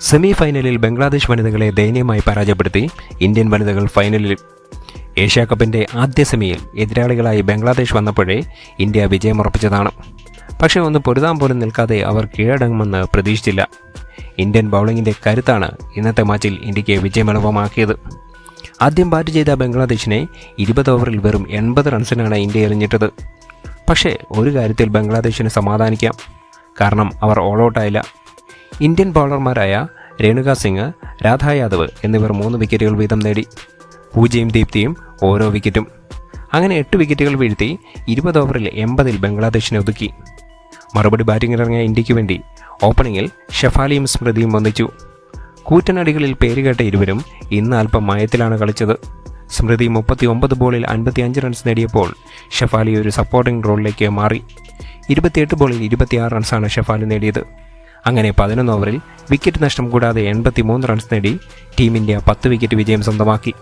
Semi ഫൈനലിൽ ബംഗ്ലാദേശ് വനിതകളെ ദയനീയമായി പരാജയപ്പെടുത്തി ഇന്ത്യൻ വനിതകൾ ഫൈനലിൽ ഏഷ്യാ കപ്പിന്റെ ആദ്യ സെമിയിൽ എതിരാളികളായി ബംഗ്ലാദേശ് വന്നപ്പോഴേ ഇന്ത്യ വിജയമുറപ്പിച്ചതാണ്. പക്ഷേ ഒന്ന് പൊരുതാൻ പോലും നിൽക്കാതെ അവർ കീഴടങ്ങുമെന്ന് പ്രതീക്ഷിച്ചില്ല. ഇന്ത്യൻ ബൗളിങ്ങിന്റെ കരുത്താണ് ഇന്നത്തെ മാച്ചിൽ ഇന്ത്യയ്ക്ക് വിജയമെളുപ്പമാക്കിയത്. ആദ്യം ബാറ്റ് ചെയ്ത ബംഗ്ലാദേശിനെ ഇരുപത് ഓവറിൽ വെറും എൺപത് റൺസിനാണ് ഇന്ത്യ എറിഞ്ഞിട്ടത്. പക്ഷേ ഒരു കാര്യത്തിൽ ബംഗ്ലാദേശിന് സമാധാനിക്കാം. കാരണം അവർ ഓൾ ഔട്ടായില്ല. ഇന്ത്യൻ ബൗളർമാരായ രേണുക സിംഗ് രാധാ യാദവ് എന്നിവർ മൂന്ന് വിക്കറ്റുകൾ വീതം നേടി. പൂജയും ദീപ്തിയും ഓരോ വിക്കറ്റും. അങ്ങനെ എട്ട് വിക്കറ്റുകൾ വീഴ്ത്തി ഇരുപത് ഓവറിൽ എൺപതിൽ ബംഗ്ലാദേശിനെ ഒതുക്കി. മറുപടി ബാറ്റിംഗിലിറങ്ങിയ ഇന്ത്യയ്ക്ക് വേണ്ടി ഓപ്പണിങ്ങിൽ ഷെഫാലിയും സ്മൃതിയും വന്നിച്ചു കൂറ്റനടികളിൽ പേരുകേട്ട ഇരുവരും ഇന്ന് അല്പം മയത്തിലാണ് കളിച്ചത്. സ്മൃതി മുപ്പത്തി ഒമ്പത് ബോളിൽ അൻപത്തിയഞ്ച് റൺസ് നേടിയപ്പോൾ ഷെഫാലി ഒരു സപ്പോർട്ടിംഗ് റോളിലേക്ക് മാറി. ഇരുപത്തിയെട്ട് ബോളിൽ ഇരുപത്തിയാറ് റൺസാണ് ഷെഫാലി നേടിയത്. അങ്ങനെ പതിനൊന്ന് ഓവറിൽ വിക്കറ്റ് നഷ്ടം കൂടാതെ എൺപത്തി റൺസ് നേടി ടീം ഇന്ത്യ പത്ത് വിക്കറ്റ് വിജയം സ്വന്തമാക്കി.